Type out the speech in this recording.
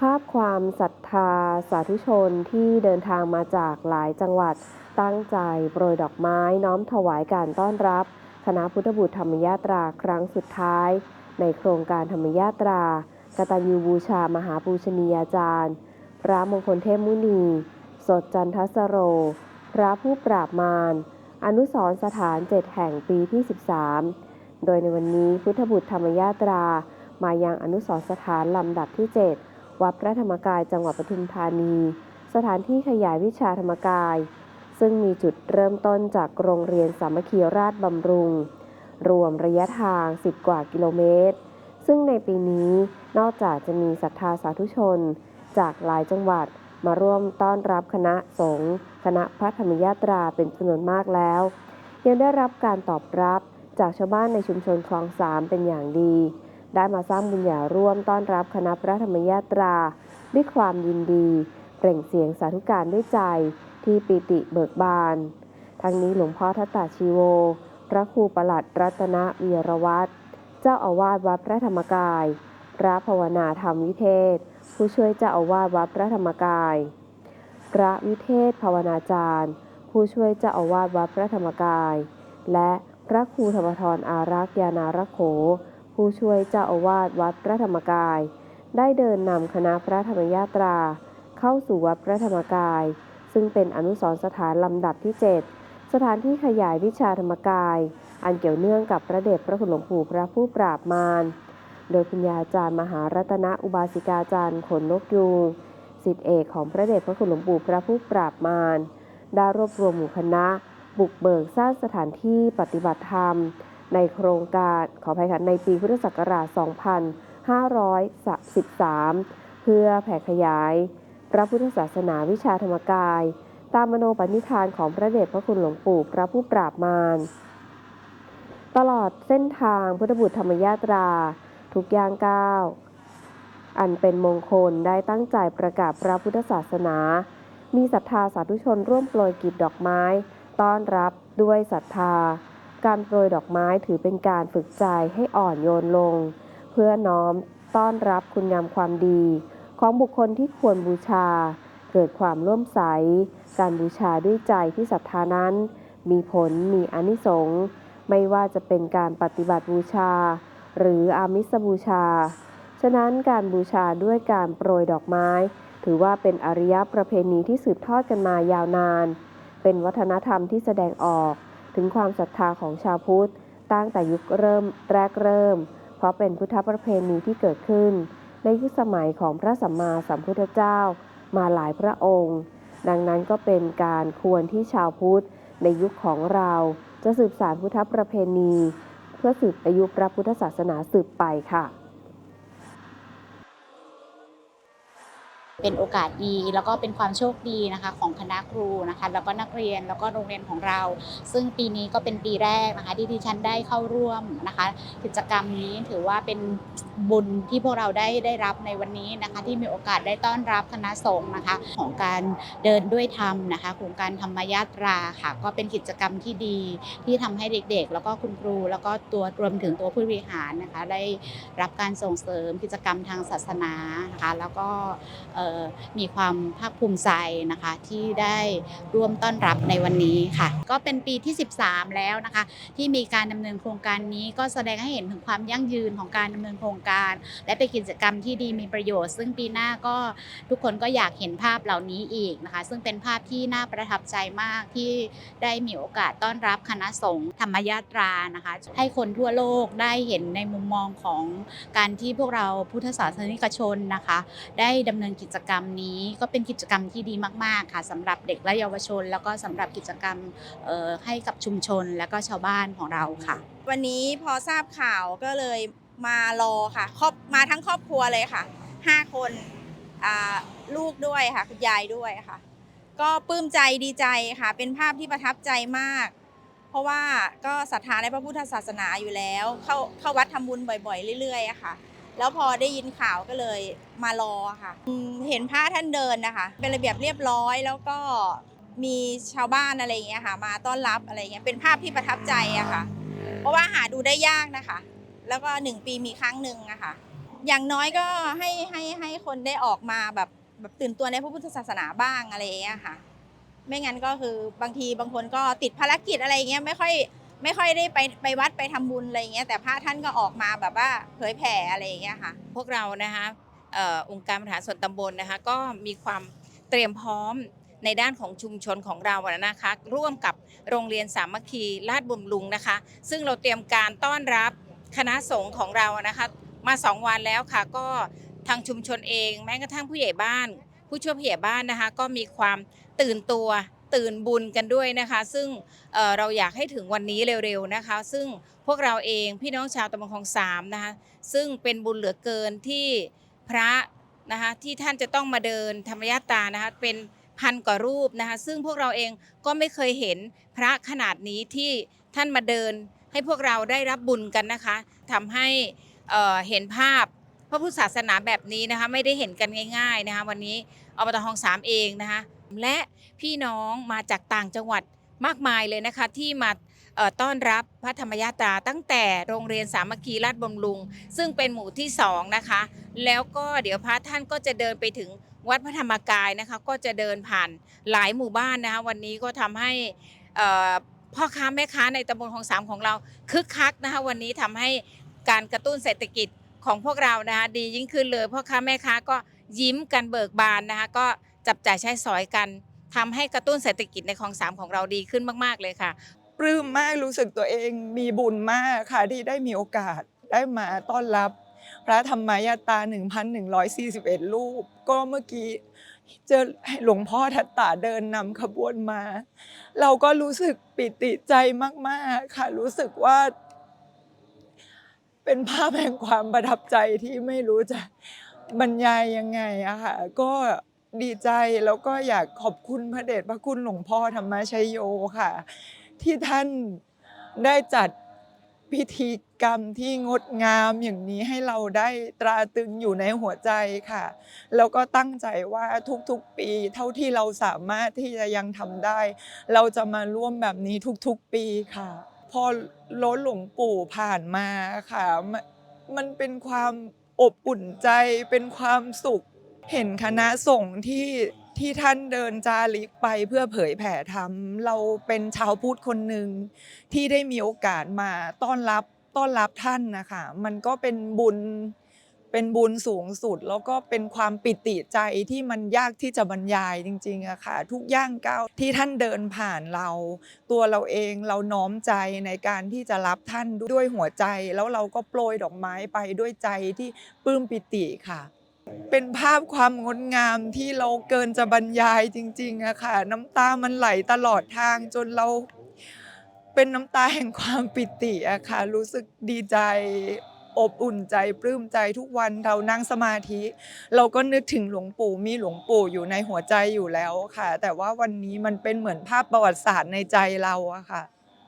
ภาพความศรัทธาสาธุชนที่เดินทางมาจากหลายจังหวัดตั้งใจโปรยดอกไม้น้อมถวายการต้อนรับ คณะพุทธบุตรธรรมยาตราครั้งสุดท้าย ในโครงการธรรมยาตรากตัญญูบูชามหาปูชนียาจารย์ พระมงคลเทพมุนี สดจันทสโร พระผู้ปราบมาร อนุสรสถานเจ็ดแห่งปีที่ 13 โดยในวันนี้พุทธบุตรธรรมยาตรา มายังอนุสรสถานลำดับที่ 7 วัดพระธรรมกายจังหวัดปทุมธานี สถานที่ขยายวิชาธรรมกาย ซึ่งมีจุดเริ่มต้นจากโรงเรียนสามัคคีราชบำรุง รวมระยะทาง 10 กว่ากิโลเมตร ซึ่งในปีนี้นอกจากจะมีศรัทธาสาธุชน จากหลายจังหวัดมาร่วมต้อนรับคณะสงฆ์คณะพระธรรมยาตราเป็นจำนวนมากแล้ว ยังได้รับการตอบรับจากชาวบ้านในชุมชนคลองสามเป็นอย่างดี ได้มาสร้างบุญญาร่วมต้อนรับคณะพระธรรมยาตรา ด้วยความยินดี เปล่งเสียงสาธุการด้วยใจที่ปิติเบิกบาน ทั้งนี้หลวงพ่อทัตตาชีโว พระครูประหลัดรัตนวีรวัตรเจ้าอาวาสวัดพระธรรมกาย พระภาวนาธรรมวิเทศ ผู้ช่วยเจ้าอาวาสวัดพระธรรมกาย พระวิเทศภาวนาจารย์ ผู้ช่วยเจ้าอาวาสวัดพระธรรมกาย และพระครูธรรมทรอารักษ์ยานารโข ผู้ช่วยเจ้าอาวาสวัดพระธรรมกาย ได้เดินนำคณะพระธรรมยาตรา เข้าสู่วัดพระธรรมกาย ซึ่งเป็นอนุสรสถานลำดับที่ 7 สถานที่ขยายวิชาธรรมกาย อันเกี่ยวเนื่องกับพระเดชพระคุณหลวงปู่พระผู้ปราบมารโดยปัญญาจารย์มหารัตนอุบาสิกาจารย์ขนนกยูงสิทธิเอกของพระเดชพระคุณหลวงปู่พระผู้ปราบมารได้รวบรวมหมู่คณะ บุกเบิกสร้างสถานที่ปฏิบัติธรรม ในโครงการขออภัยค่ะในปีพุทธศักราช 2513 เพื่อแผ่ขยาย พระพุทธศาสนาวิชาธรรมกาย ตามมโนปณิธานของพระเดชพระคุณหลวงปู่พระผู้ปราบมารตลอดเส้นทางพุทธบุตรธรรมยาตรา ทุกย่างก้าวอันเป็นมงคลได้ตั้งใจประกาศพระพุทธศาสนา มีศรัทธาสาธุชนร่วมโปรยกลีบดอกไม้ ต้อนรับด้วยศรัทธา การโปรยดอกไม้ถือเป็นการฝึกใจให้อ่อนโยนลง เพื่อน้อมต้อนรับคุณงามความดี ของบุคคลที่ควรบูชา เกิดความร่วมใส การบูชาด้วยใจที่ศรัทธานั้น มีผลมีอนิสงส์ไม่ว่าจะเป็นการปฏิบัติบูชา หรืออามิสบูชา ฉะนั้นการบูชาด้วยการโปรยดอกไม้ ถือว่าเป็นอริยประเพณีที่สืบทอดกันมายาวนาน เป็นวัฒนธรรมที่แสดงออก ถึงความศรัทธาของชาวพุทธ ตั้งแต่ยุคเริ่มแรกเริ่ม เพราะเป็นพุทธประเพณีที่เกิดขึ้น ในยุคสมัยของพระสัมมาสัมพุทธเจ้ามาหลายพระองค์ ดังนั้นก็เป็นการควรที่ชาวพุทธ ในยุคของเราจะสืบสานพุทธประเพณี เพื่อสืบอายุพระพุทธศาสนาสืบไปค่ะ เป็นโอกาสดี แล้วก็เป็นความโชคดีนะคะของคณะครูนะคะแล้วก็นักเรียนแล้วก็โรงเรียนของเรา ซึ่งปีนี้ก็เป็นปีแรกนะคะที่ดิฉันได้เข้าร่วมนะคะ กิจกรรมนี้ถือว่าเป็นบุญที่พวกเราได้ได้รับในวันนี้นะคะ ที่มีโอกาสได้ต้อนรับคณะสงฆ์นะคะ ของการเดินด้วยธรรมนะคะโครงการธรรมยาตราค่ะ ก็เป็นกิจกรรมที่ดีที่ทำให้เด็กๆ แล้วก็คุณครู แล้วก็ตัวรวมถึงตัวผู้บริหารนะคะ ได้รับการส่งเสริมกิจกรรมทางศาสนานะคะ แล้วก็เอ่อมีความภาคภูมิใจนะคะที่ได้ร่วมต้อนรับในวันนี้ค่ะ ก็เป็นปีที่ 13 แล้วนะคะ ที่มีการดำเนินโครงการนี้ก็แสดงให้เห็นถึงความยั่งยืนของการดำเนินโครงการ และเป็นกิจกรรมที่ดีมีประโยชน์ ซึ่งปีหน้าก็ทุกคนก็อยากเห็นภาพเหล่านี้อีกนะคะ ซึ่งเป็นภาพที่น่าประทับใจมากที่ได้มีโอกาสต้อนรับคณะสงฆ์ธรรมยาตรานะคะ ให้คนทั่วโลกได้เห็นในมุมมองของการที่พวกเราพุทธศาสนิกชนนะคะ ได้ดำเนินกิจกรรมนี้ก็เป็นกิจกรรมที่ดีมาก ๆ ค่ะสำหรับเด็กและเยาวชน แล้วก็สำหรับกิจกรรมให้กับชุมชนและก็ชาวบ้านของเราค่ะ วันนี้พอทราบข่าวก็เลยมารอค่ะครอบมาทั้งครอบครัวเลยค่ะห้าคนลูกด้วยค่ะคุณยายด้วยค่ะ ก็ปลื้มใจดีใจค่ะ เป็นภาพที่ประทับใจมาก เพราะว่าก็ศรัทธาในพระพุทธศาสนาอยู่แล้ว เข้าเข้าวัดทำบุญบ่อย ๆ เรื่อยๆค่ะ แล้วพอได้ยินข่าวก็เลยมารอค่ะ เห็นพระท่านเดินนะคะ เป็นระเบียบเรียบร้อยแล้วก็มีชาวบ้านอะไรอย่างเงี้ยค่ะ มาต้อนรับอะไรเงี้ยเป็นภาพที่ประทับใจอะค่ะ เพราะว่าหาดูได้ยากนะคะ แล้วก็หนึ่งปีมีครั้งหนึ่งอะค่ะ อย่างน้อยก็ให้ให้ให้คนได้ออกมาแบบแบบตื่นตัวในพระพุทธศาสนาบ้างอะไรอย่างเงี้ยค่ะ ไม่งั้นก็คือบางทีบางคนก็ติดภารกิจอะไรเงี้ยไม่ค่อย ไม่ค่อยได้ไปไปวัดไปทำบุญอะไรอย่างเงี้ยแต่พระท่านก็ออกมาแบบว่าเผยแผ่อะไรอย่างเงี้ยค่ะ พวกเรานะคะอองค์การบริหารส่วนตำบลนะคะก็มีความเตรียมพร้อมในด้านของชุมชนของเราอะนะคะ ร่วมกับโรงเรียนสามัคคีลาดบุญลุงนะคะ ซึ่งเราเตรียมการต้อนรับคณะสงฆ์ของเรานะคะ มาสองวันแล้วค่ะ ก็ทางชุมชนเอง แม้กระทั่งผู้ใหญ่บ้าน ผู้ช่วยผู้ใหญ่บ้านนะคะ ก็มีความตื่นตัว ตื่นบุญกันด้วยนะคะ ซึ่งเเราอยากให้ถึงวันนี้เร็วๆนะคะ ซึ่งพวกเราเองพี่น้องชาวตำบลคลองสามนะคะซึ่งเป็นบุญเหลือเกินที่พระนะคะที่ท่านจะต้องมาเดินธรรมยาตานะคะเป็นพันกว่ารูปนะคะซึ่งพวกเราเองก็ไม่เคยเห็นพระขนาดนี้ที่ท่านมาเดินให้พวกเราได้รับบุญกันนะคะทำให้เอ่อเห็นภาพพระพุทธศาสนาแบบนี้นะคะไม่ได้เห็นกันง่าย ๆนะคะ วันนี้อบตคลองสามเองนะคะ และพี่น้องมาจากต่างจังหวัดมากมายเลยนะคะ ที่มาต้อนรับพระธรรมยาตราตั้งแต่โรงเรียนสามัคคีราชบำรุง ซึ่งเป็นหมู่ที่สองนะคะ แล้วก็เดี๋ยวพระท่านก็จะเดินไปถึงวัดพระธรรมกายนะคะ ก็จะเดินผ่านหลายหมู่บ้านนะคะ วันนี้ก็ทำให้พ่อค้าแม่ค้าในตำบลของสามของเราคึกคักนะคะ วันนี้ทำให้การกระตุ้นเศรษฐกิจของพวกเรานะคะ ดียิ่งขึ้นเลยพ่อค้าแม่ค้าก็ยิ้มกันเบิกบานนะคะ ก็ จับจ่ายใช้สอยกันทำให้กระตุ้นเศรษฐกิจในคลองสามของเราดีขึ้นมากๆเลยค่ะ ปลื้มมากรู้สึกตัวเองมีบุญมากค่ะที่ได้มีโอกาสได้มาต้อนรับ พระธรรมยาตรา1,141 รูป ก็เมื่อกี้เจอหลวงพ่อทัตตาเดินนำขบวนมา เราก็รู้สึกปิติใจมาก ๆ ค่ะ รู้สึกว่า เป็นภาพแห่งความประทับใจที่ไม่รู้จะบรรยายยังไงอะค่ะก็ ดีใจแล้วก็อยากขอบคุณพระเดชพระคุณหลวงพ่อธรรมชัยโยค่ะ ที่ท่านได้จัดพิธีกรรมที่งดงามอย่างนี้ให้เราได้ตราตรึงอยู่ในหัวใจค่ะ แล้วก็ตั้งใจว่าทุกๆปีเท่าที่เราสามารถที่จะยังทำได้ เราจะมาร่วมแบบนี้ทุกๆปีค่ะ พอรถหลวงปู่ผ่านมาค่ะมันมันเป็นความอบอุ่นใจเป็นความสุข เห็นคณะสงฆ์ที่ที่ท่านเดินจาริกไปเพื่อเผยแผ่ธรรม เราเป็นชาวพุทธคนหนึ่งที่ได้มีโอกาสมาต้อนรับต้อนรับท่านนะคะมันก็เป็นบุญเป็นบุญสูงสุด แล้วก็เป็นความปิติใจที่มันยากที่จะบรรยายจริงๆอะค่ะทุกย่างก้าวที่ท่านเดินผ่านเรา ตัวเราเองเราน้อมใจในการที่จะรับท่านด้วยหัวใจ แล้วเราก็โปรยดอกไม้ไปด้วยใจที่ปลื้มปิติค่ะ เป็นภาพความงดงามที่เราเกินจะบรรยายจริงๆอะค่ะ น้ำตามันไหลตลอดทางจนเราเป็นน้ำตาแห่งความปิติอะค่ะ รู้สึกดีใจอบอุ่นใจปลื้มใจทุกวันเรานั่งสมาธิ เราก็นึกถึงหลวงปู่มีหลวงปู่อยู่ในหัวใจอยู่แล้วค่ะ แต่ว่าวันนี้มันเป็นเหมือนภาพประวัติศาสตร์ในใจเราอะค่ะ